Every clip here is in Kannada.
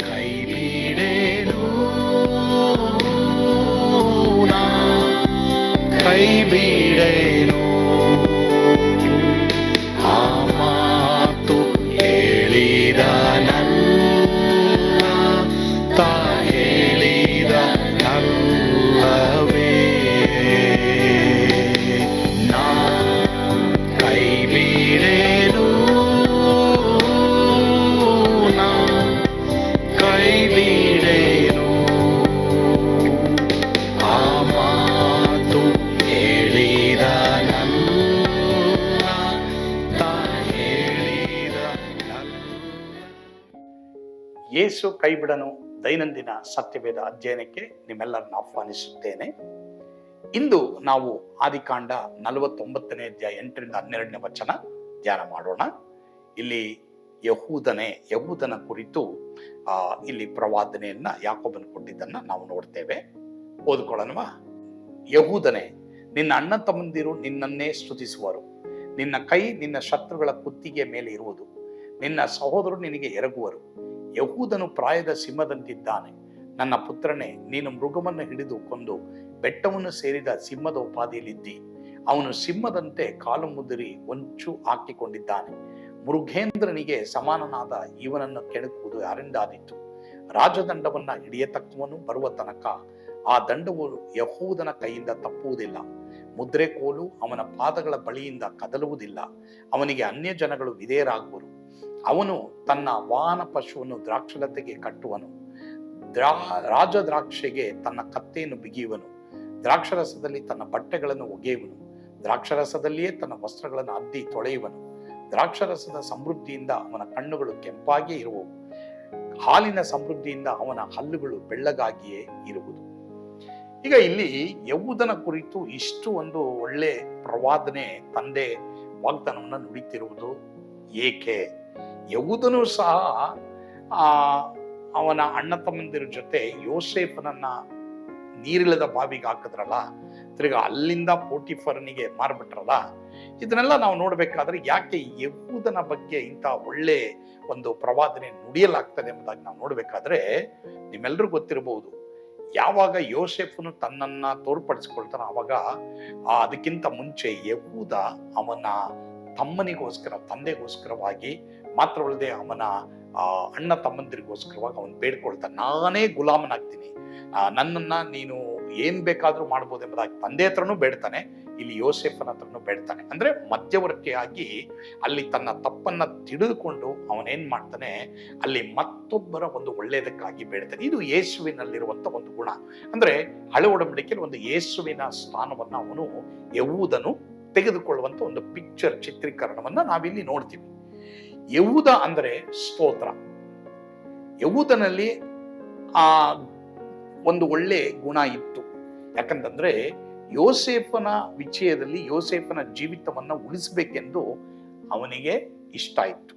ಕೈ ಬಿಡೇನು ಯೇಸು ಕೈಬಿಡನು ದೈನಂದಿನ ಸತ್ಯವೇದ ಅಧ್ಯಯನಕ್ಕೆ ನಿಮ್ಮೆಲ್ಲರನ್ನು ಆಹ್ವಾನಿಸುತ್ತೇನೆ. ಇಂದು ನಾವು ಆದಿಕಾಂಡ ನಲವತ್ತೊಂಬತ್ತನೇ ಅಧ್ಯಾಯ ಎಂಟರಿಂದ ಹನ್ನೆರಡನೇ ವಚನ ಧ್ಯಾನ ಮಾಡೋಣ. ಇಲ್ಲಿ ಯಹೂದನೆ, ಯಹೂದನ ಕುರಿತು ಇಲ್ಲಿ ಪ್ರವಾದನೆಯನ್ನ ಯಾಕೊಬ್ಬನು ಕೊಟ್ಟಿದ್ದನ್ನ ನಾವು ನೋಡ್ತೇವೆ. ಓದ್ಕೊಳ್ಳೋಣವಾ. ಯಹೂದನೆ, ನಿನ್ನ ಅಣ್ಣ ತಮ್ಮಂದಿರು ನಿನ್ನನ್ನೇ ಸ್ತುತಿಸುವರು. ನಿನ್ನ ಕೈ ನಿನ್ನ ಶತ್ರುಗಳ ಕುತ್ತಿಗೆ ಮೇಲೆ ಇರುವುದು. ನಿನ್ನ ಸಹೋದರು ನಿನಗೆ ಎರಗುವರು. ಯಹೂದನು ಪ್ರಾಯದ ಸಿಂಹದಂತಿದ್ದಾನೆ. ನನ್ನ ಪುತ್ರನೇ, ನೀನು ಮೃಗವನ್ನು ಹಿಡಿದು ಕೊಂದು ಬೆಟ್ಟವನ್ನು ಸೇರಿದ ಸಿಂಹದ ಉಪಾಧಿಯಲ್ಲಿದ್ದಿ. ಅವನು ಸಿಂಹದಂತೆ ಕಾಲು ಮುದುರಿ ಒಂಚು ಹಾಕಿಕೊಂಡಿದ್ದಾನೆ. ಮೃಗೇಂದ್ರನಿಗೆ ಸಮಾನನಾದ ಇವನನ್ನು ಕೆಣಕುವುದು ಯಾರಿಂದಾದೀತು? ರಾಜದಂಡವನ್ನ ಹಿಡಿಯತಕ್ಕವನು ಬರುವ ತನಕ ಆ ದಂಡವು ಯಹೂದನ ಕೈಯಿಂದ ತಪ್ಪುವುದಿಲ್ಲ. ಮುದ್ರೆ ಕೋಲು ಅವನ ಪಾದಗಳ ಬಳಿಯಿಂದ ಕದಲುವುದಿಲ್ಲ. ಅವನಿಗೆ ಅನ್ಯ ಜನಗಳು ವಿಧೇಯರಾಗುವರು. ಅವನು ತನ್ನ ವಾಹನ ಪಶುವನ್ನು ದ್ರಾಕ್ಷಲತೆಗೆ ಕಟ್ಟುವನು. ದ್ರಾ, ರಾಜ ದ್ರಾಕ್ಷೆಗೆ ತನ್ನ ಕತ್ತೆಯನ್ನು ಬಿಗಿಯುವನು. ದ್ರಾಕ್ಷರಸದಲ್ಲಿ ತನ್ನ ಬಟ್ಟೆಗಳನ್ನು ಒಗೆಯುವನು. ದ್ರಾಕ್ಷರಸದಲ್ಲಿಯೇ ತನ್ನ ವಸ್ತ್ರಗಳನ್ನು ಅದ್ದಿ ತೊಳೆಯುವನು. ದ್ರಾಕ್ಷರಸದ ಸಮೃದ್ಧಿಯಿಂದ ಅವನ ಕಣ್ಣುಗಳು ಕೆಂಪಾಗಿಯೇ ಇರುವವು. ಹಾಲಿನ ಸಮೃದ್ಧಿಯಿಂದ ಅವನ ಹಲ್ಲುಗಳು ಬೆಳ್ಳಗಾಗಿಯೇ ಇರುವುದು. ಈಗ ಇಲ್ಲಿ ಯೌದನ ಕುರಿತು ಇಷ್ಟು ಒಂದು ಒಳ್ಳೆ ಪ್ರವಾದನೆ ತಂದೆ ವಾಗ್ದಾನವನ್ನು ನುಡಿತಿರುವುದು ಏಕೆ? ಯಹೂದನು ಸಹ ಆ ಅವನ ಅಣ್ಣ ತಮ್ಮಂದಿರ ಜೊತೆ ಯೋಸೇಫನನ್ನ ನೀರಿಲ್ಲದ ಬಾವಿಗೆ ಹಾಕಿದ್ರಲ್ಲ, ತಿರ್ಗಾ ಅಲ್ಲಿಂದ ಪೋಟಿಫರ್ನಿಗೆ ಮಾರ್ಬಿಟ್ರಲ್ಲ, ಇದನ್ನೆಲ್ಲ ನಾವು ನೋಡಬೇಕಾದ್ರೆ ಯಾಕೆ ಯಹೂದನ ಬಗ್ಗೆ ಇಂಥ ಒಳ್ಳೆ ಒಂದು ಪ್ರವಾದನೆ ನುಡಿಯಲಾಗ್ತದೆ ಎಂಬುದಾಗಿ ನಾವು ನೋಡಬೇಕಾದ್ರೆ ನಿಮ್ಮೆಲ್ಲರೂ ಗೊತ್ತಿರಬಹುದು ಯಾವಾಗ ಯೋಸೆಫನು ತನ್ನನ್ನ ತೋರ್ಪಡಿಸ್ಕೊಳ್ತಾನ ಆವಾಗ ಅದಕ್ಕಿಂತ ಮುಂಚೆ ಯಹೂದ ಅವನ ತಮ್ಮನಿಗೋಸ್ಕರ, ತಂದೆಗೋಸ್ಕರವಾಗಿ ಮಾತ್ರವಲ್ಲದೆ ಅವನ ಅಣ್ಣ ತಮ್ಮಂದಿರಿಗೋಸ್ಕರವಾಗಿ ಅವನು ಬೇಡ್ಕೊಳ್ತಾನೆ ನಾನೇ ಗುಲಾಮನಾಗ್ತೀನಿ ನನ್ನನ್ನ ನೀನು ಏನ್ ಬೇಕಾದ್ರೂ ಮಾಡ್ಬೋದು ಎಂಬುದಾಗಿ ತಂದೆ ಹತ್ರನೂ ಬೇಡ್ತಾನೆ, ಇಲ್ಲಿ ಯೋಸೆಫನ ಹತ್ರನೂ ಬೇಡ್ತಾನೆ. ಅಂದ್ರೆ ಮಧ್ಯವರ್ತಿಯಾಗಿ ಅಲ್ಲಿ ತನ್ನ ತಪ್ಪನ್ನ ತಿಳಿದುಕೊಂಡು ಅವನೇನ್ ಮಾಡ್ತಾನೆ, ಅಲ್ಲಿ ಮತ್ತೊಬ್ಬರ ಒಂದು ಒಳ್ಳೆಯದಕ್ಕಾಗಿ ಬೇಡ್ತಾನೆ. ಇದು ಯೇಸುವಿನಲ್ಲಿರುವಂತ ಒಂದು ಗುಣ. ಅಂದ್ರೆ ಹಳೆ ಒಡಂಬಡಿಕೆಯಲ್ಲಿ ಒಂದು ಯೇಸುವಿನ ಸ್ಥಾನವನ್ನ ಅವನು ಯಹೂದನು ತೆಗೆದುಕೊಳ್ಳುವಂತ ಒಂದು ಪಿಕ್ಚರ್ ಚಿತ್ರೀಕರಣವನ್ನ ನಾವಿಲ್ಲಿ ನೋಡ್ತೀವಿ. ಯಹೂದ ಅಂದರೆ ಸ್ತೋತ್ರ. ಯೌದನಲ್ಲಿ ಆ ಒಂದು ಒಳ್ಳೆ ಗುಣ ಇತ್ತು. ಯಾಕಂತಂದ್ರೆ ಯೋಸೇಫನ ವಿಷಯದಲ್ಲಿ ಯೋಸೇಫನ ಜೀವಿತವನ್ನು ಉಳಿಸಬೇಕೆಂದು ಅವನಿಗೆ ಇಷ್ಟ ಇತ್ತು.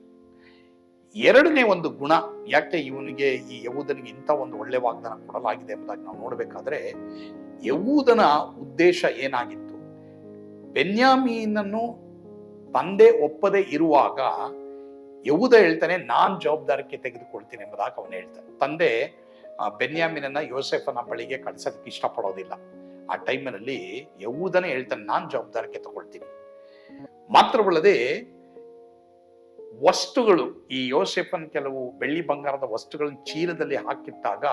ಎರಡನೇ ಒಂದು ಗುಣ ಯಾಕೆ ಇವನಿಗೆ ಈ ಯಹೂದನಿಗೆ ಇಂಥ ಒಂದು ಒಳ್ಳೆ ವಾಗ್ದಾನ ಕೊಡಲಾಗಿದೆ ಎಂಬುದಾಗಿ ನಾವು ನೋಡಬೇಕಾದ್ರೆ ಯಹೂದನ ಉದ್ದೇಶ ಏನಾಗಿತ್ತು? ಬೆನ್ಯಾಮೀನನ್ನು ತಂದೆ ಒಪ್ಪದೆ ಇರುವಾಗ ಯಹೂದ ಹೇಳ್ತಾನೆ, ನಾನ್ ಜವಾಬ್ದಾರಕ್ಕೆ ತೆಗೆದುಕೊಳ್ತೀನಿ ಎಂಬುದಾಗಿ ಅವನು ಹೇಳ್ತಾನೆ. ತಂದೆ ಬೆನ್ಯಾಮಿನನ್ನ ಯೋಸೆಫನ ಬಳಿಗೆ ಕಳ್ಸೋದಕ್ಕೆ ಇಷ್ಟಪಡೋದಿಲ್ಲ. ಆ ಟೈಮಿನಲ್ಲಿ ಯಹೂದನೇ ಹೇಳ್ತಾನೆ, ನಾನ್ ಜವಾಬ್ದಾರಕ್ಕೆ ತಗೊಳ್ತೀನಿ. ಮಾತ್ರವಲ್ಲದೆ, ವಸ್ತುಗಳು, ಈ ಯೋಸೆಫನ್ ಕೆಲವು ಬೆಳ್ಳಿ ಬಂಗಾರದ ವಸ್ತುಗಳನ್ನ ಚೀಲದಲ್ಲಿ ಹಾಕಿಟ್ಟಾಗ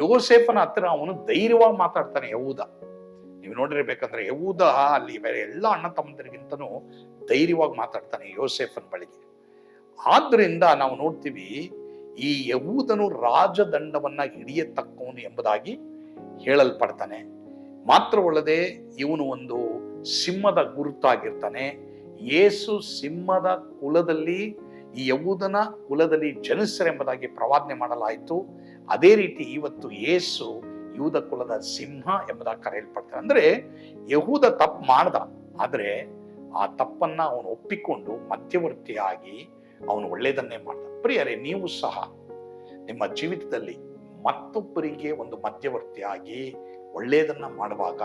ಯೋಸೆಫನ ಹತ್ರ ಅವನು ಧೈರ್ಯವಾಗಿ ಮಾತಾಡ್ತಾನೆ, ಯಹೂದ, ನೀವು ನೋಡಿರ್ಬೇಕಂದ್ರೆ ಯಹೂದ ಅಲ್ಲಿ ಬೇರೆ ಎಲ್ಲ ಅಣ್ಣ ತಮ್ಮಂದರಿಗಿಂತನೂ ಧೈರ್ಯವಾಗಿ ಮಾತಾಡ್ತಾನೆ ಯೋಸೆಫನ್ ಬಳಿಗೆ. ಆದ್ರಿಂದ ನಾವು ನೋಡ್ತೀವಿ ಈ ಯಹೂದನು ರಾಜದಂಡವನ್ನ ಹಿಡಿಯತಕ್ಕವನು ಎಂಬುದಾಗಿ ಹೇಳಲ್ಪಡ್ತಾನೆ. ಮಾತ್ರವಲ್ಲದೆ ಇವನು ಒಂದು ಸಿಂಹದ ಗುರುತಾಗಿರ್ತಾನೆ. ಯೇಸು ಸಿಂಹದ ಕುಲದಲ್ಲಿ, ಈ ಯಹೂದನ ಕುಲದಲ್ಲಿ ಜನಿಸರೆಂಬುದಾಗಿ ಪ್ರವಾದನೆ ಮಾಡಲಾಯಿತು. ಅದೇ ರೀತಿ ಇವತ್ತು ಯೇಸು ಯೂದ ಕುಲದ ಸಿಂಹ ಎಂಬುದಾಗಿ ಕರೆಯಲ್ಪಡ್ತಾನೆ. ಅಂದ್ರೆ ಯಹೂದ ತಪ್ಪು ಮಾಡ್ದ. ಆದರೆ ಆ ತಪ್ಪನ್ನ ಅವನು ಒಪ್ಪಿಕೊಂಡು ಮಧ್ಯವರ್ತಿಯಾಗಿ ಅವನು ಒಳ್ಳೆಯದನ್ನೇ ಮಾಡ್ತಾನೆ. ಪ್ರಿಯರೇ, ನೀವು ಸಹ ನಿಮ್ಮ ಜೀವಿತದಲ್ಲಿ ಮತ್ತೊಬ್ಬರಿಗೆ ಒಂದು ಮಧ್ಯವರ್ತಿಯಾಗಿ ಒಳ್ಳೆಯದನ್ನ ಮಾಡುವಾಗ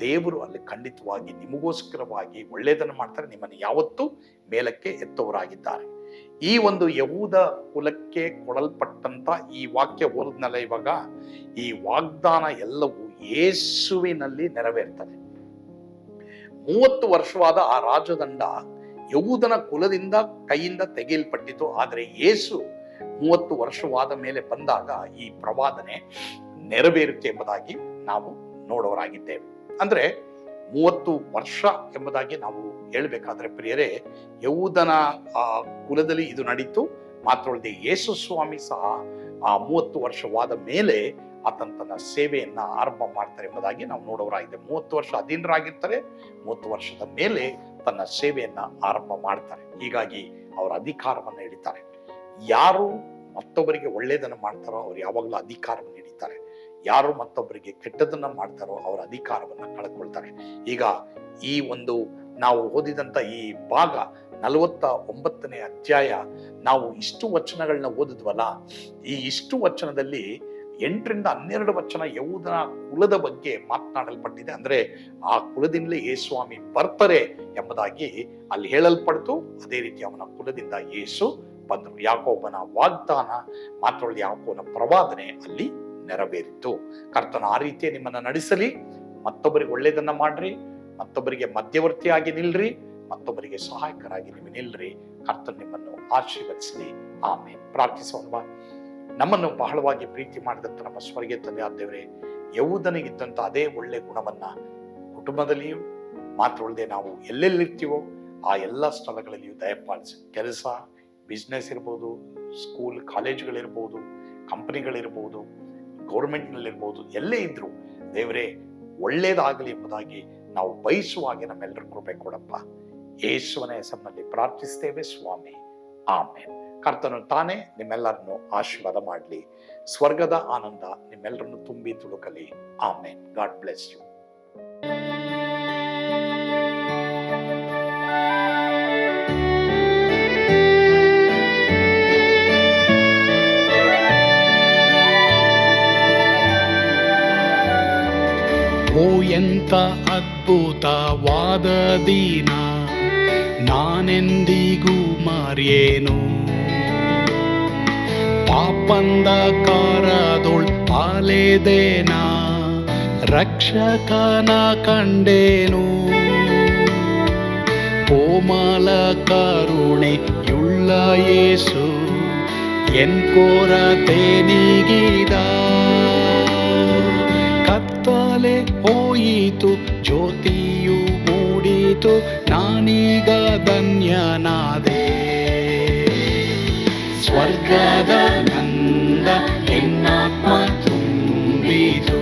ದೇವರು ಅಲ್ಲಿ ಖಂಡಿತವಾಗಿ ನಿಮಗೋಸ್ಕರವಾಗಿ ಒಳ್ಳೆಯದನ್ನು ಮಾಡ್ತಾರೆ. ನಿಮ್ಮನ್ನು ಯಾವತ್ತೂ ಮೇಲಕ್ಕೆ ಎತ್ತವರಾಗಿದ್ದಾರೆ ಈ ಒಂದು ಯಹೂದ ಕುಲಕ್ಕೆ ಕೊಡಲ್ಪಟ್ಟಂತ ಈ ವಾಕ್ಯ ಓದಿದ್ನಲ್ಲ ಇವಾಗ? ಈ ವಾಗ್ದಾನ ಎಲ್ಲವೂ ಯೇಸುವಿನಲ್ಲಿ ನೆರವೇರ್ತದೆ. ಮೂವತ್ತು ವರ್ಷವಾದ ಆ ರಾಜದಂಡ ಯಹೂದನ ಕುಲದಿಂದ ಕೈಯಿಂದ ತೆಗೆಯಲ್ಪಟ್ಟಿತು. ಆದರೆ ಯೇಸು ಮೂವತ್ತು ವರ್ಷವಾದ ಮೇಲೆ ಬಂದಾಗ ಈ ಪ್ರವಾದನೆ ನೆರವೇರುತ್ತೆ ಎಂಬುದಾಗಿ ನಾವು ನೋಡೋರಾಗಿದ್ದೇವೆ ಅಂದ್ರೆ ಮೂವತ್ತು ವರ್ಷ ಎಂಬುದಾಗಿ ನಾವು ಹೇಳಬೇಕಾದ್ರೆ ಪ್ರಿಯರೇ, ಯಹೂದನ ಕುಲದಲ್ಲಿ ಇದು ನಡೀತು. ಮಾತ್ರವಲ್ಲದೆ ಯೇಸು ಸ್ವಾಮಿ ಸಹ ಆ ಮೂವತ್ತು ವರ್ಷವಾದ ಮೇಲೆ ಆತನ ತನ್ನ ಸೇವೆಯನ್ನ ಆರಂಭ ಮಾಡ್ತಾರೆ ಎಂಬುದಾಗಿ ನಾವು ನೋಡೋರಾಗಿದೆ ಮೂವತ್ತು ವರ್ಷ ಅಧೀನರಾಗಿರ್ತಾರೆ. ಮೂವತ್ತು ವರ್ಷದ ಮೇಲೆ ತನ್ನ ಸೇವೆಯನ್ನ ಆರಂಭ ಮಾಡ್ತಾರೆ. ಹೀಗಾಗಿ ಅವರ ಅಧಿಕಾರವನ್ನು ಹಿಡಿತಾರೆ ಯಾರು ಮತ್ತೊಬ್ಬರಿಗೆ ಒಳ್ಳೆಯದನ್ನು ಮಾಡ್ತಾರೋ ಅವ್ರು ಯಾವಾಗಲೂ ಅಧಿಕಾರವನ್ನು ಹಿಡಿತಾರೆ ಯಾರು ಮತ್ತೊಬ್ಬರಿಗೆ ಕೆಟ್ಟದನ್ನ ಮಾಡ್ತಾರೋ ಅವರ ಅಧಿಕಾರವನ್ನ ಕಳ್ಕೊಳ್ತಾರೆ. ಈಗ ಈ ಒಂದು ನಾವು ಓದಿದಂತ ಈ ಭಾಗ ನಲವತ್ತ ಒಂಬತ್ತನೇ ಅಧ್ಯಾಯ ನಾವು ಇಷ್ಟು ವಚನಗಳನ್ನ ಓದಿದ್ವಲ್ಲ, ಈ ಇಷ್ಟು ವಚನದಲ್ಲಿ ಎಂಟರಿಂದ ಹನ್ನೆರಡು ವಚನ ಯಹೂದನ ಕುಲದ ಬಗ್ಗೆ ಮಾತನಾಡಲ್ಪಟ್ಟಿದೆ. ಅಂದ್ರೆ ಆ ಕುಲದಿಂದಲೇ ಯೇಸ್ವಾಮಿ ಬರ್ತಾರೆ ಎಂಬುದಾಗಿ ಅಲ್ಲಿ ಹೇಳಲ್ಪಡ್ತು. ಅದೇ ರೀತಿ ಅವನ ಕುಲದಿಂದ ಯೇಸು ಬಂದರು ಯಾಕೋಬನ ವಾಗ್ದಾನ ಮಾತ್ರವಲ್ಲ ಯಾಕೋನ ಪ್ರವಾದನೆ ಅಲ್ಲಿ ನೆರವೇರಿತು. ಕರ್ತನ ಆ ರೀತಿಯೇ ನಿಮ್ಮನ್ನ ನಡೆಸಲಿ. ಮತ್ತೊಬ್ಬರಿಗೆ ಒಳ್ಳೇದನ್ನ ಮಾಡ್ರಿ. ಮತ್ತೊಬ್ಬರಿಗೆ ಮಧ್ಯವರ್ತಿಯಾಗಿ ನಿಲ್ರಿ. ಮತ್ತೊಬ್ಬರಿಗೆ ಸಹಾಯಕರಾಗಿ ನೀವು ನಿಲ್ರಿ. ಕರ್ತನ್ ನಿಮ್ಮನ್ನು ಆಶೀರ್ವದಿಸಲಿ. ಆಮೇಲೆ ಪ್ರಾರ್ಥಿಸೋಣ ನಮ್ಮನ್ನು ಬಹಳವಾಗಿ ಪ್ರೀತಿ ಮಾಡಿದಂಥ ನಮ್ಮ ಸ್ವರ್ಗೀಯ ತಂದೆ ಆದ್ದೇವರೇ ಯಹೂದನಿಗಿದ್ದಂತ ಅದೇ ಒಳ್ಳೆ ಗುಣವನ್ನ ಕುಟುಂಬದಲ್ಲಿಯೂ ಮಾತ್ರವಲ್ಲದೆ ನಾವು ಎಲ್ಲೆಲ್ಲಿರ್ತೀವೋ ಆ ಎಲ್ಲ ಸ್ಥಳಗಳಲ್ಲಿಯೂ ದಯಪಾಲಿಸಿ. ಕೆಲಸ ಬಿಸ್ನೆಸ್ ಇರ್ಬೋದು ಸ್ಕೂಲ್ ಕಾಲೇಜುಗಳಿರ್ಬೋದು ಕಂಪ್ನಿಗಳಿರ್ಬೋದು ಗೌರ್ಮೆಂಟ್ನಲ್ಲಿರ್ಬೋದು ಎಲ್ಲೇ ಇದ್ದರೂ ದೇವರೇ, ಒಳ್ಳೇದಾಗಲಿ ಎಂಬುದಾಗಿ ನಾವು ಬಯಸುವ ಹಾಗೆ ನಮ್ಮೆಲ್ಲರ ಕೃಪೆ ಕೊಡಪ್ಪ. ಯೇಸುವನ ಹೆಸರಿನಲ್ಲಿ ಪ್ರಾರ್ಥಿಸ್ತೇವೆ, ಸ್ವಾಮಿ. ಆಮೇಲೆ ಕರ್ತನು ತಾನೇ ನಿಮ್ಮೆಲ್ಲರನ್ನು ಆಶೀರ್ವಾದ ಮಾಡಲಿ. ಸ್ವರ್ಗದ ಆನಂದ ನಿಮ್ಮೆಲ್ಲರನ್ನು ತುಂಬಿ ತುಳುಕಲಿ. ಆಮೇನ್. God bless you. ಎಂತ ಅದ್ಭುತವಾದ ದಿನ, ನಾನೆಂದಿಗೂ ಮರೆಯೇನು? ಪಾಪಂದ ಕಾರದೊಳ್ ಅಲೆದೇನ ರಕ್ಷಕನ ಕಂಡೇನು? ಕೋಮಲ ಕರುಣೆಯುಳ್ಳ ಯೇಸು ಎನ್ ಕೊರತೆ ನೀಗಿದ ಕತ್ತಲೆ ಹೋಯಿತು, ಜ್ಯೋತಿಯು ಮೂಡಿತು, ನಾನೀಗ ಧನ್ಯನಾದೆ ಸ್ವರ್ಗದ ನಂದ ಎನ್ನಾತ್ಮ ತುಂಬಿತು.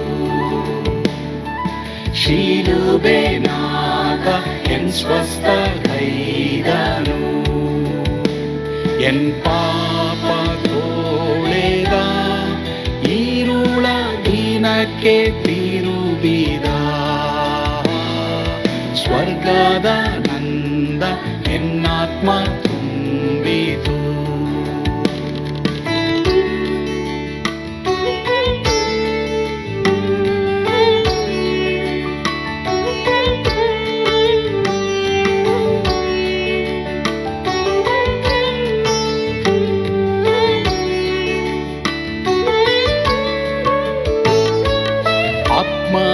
ಶಿಲುಬೆನಾಗ ಎನ್ ಸ್ವಸ್ಥ ಕೈದನು. ಎನ್ ಪಾಪ ತೋಳೆದ ಈರುಳ ದಿನಕ್ಕೆ ತಿರುಬಿದ. ಸ್ವರ್ಗದ ನಂದ ಎನ್ನಾತ್ಮ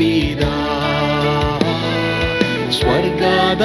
ತಿರುಗಿದ ಸ್ವರ್ಗದ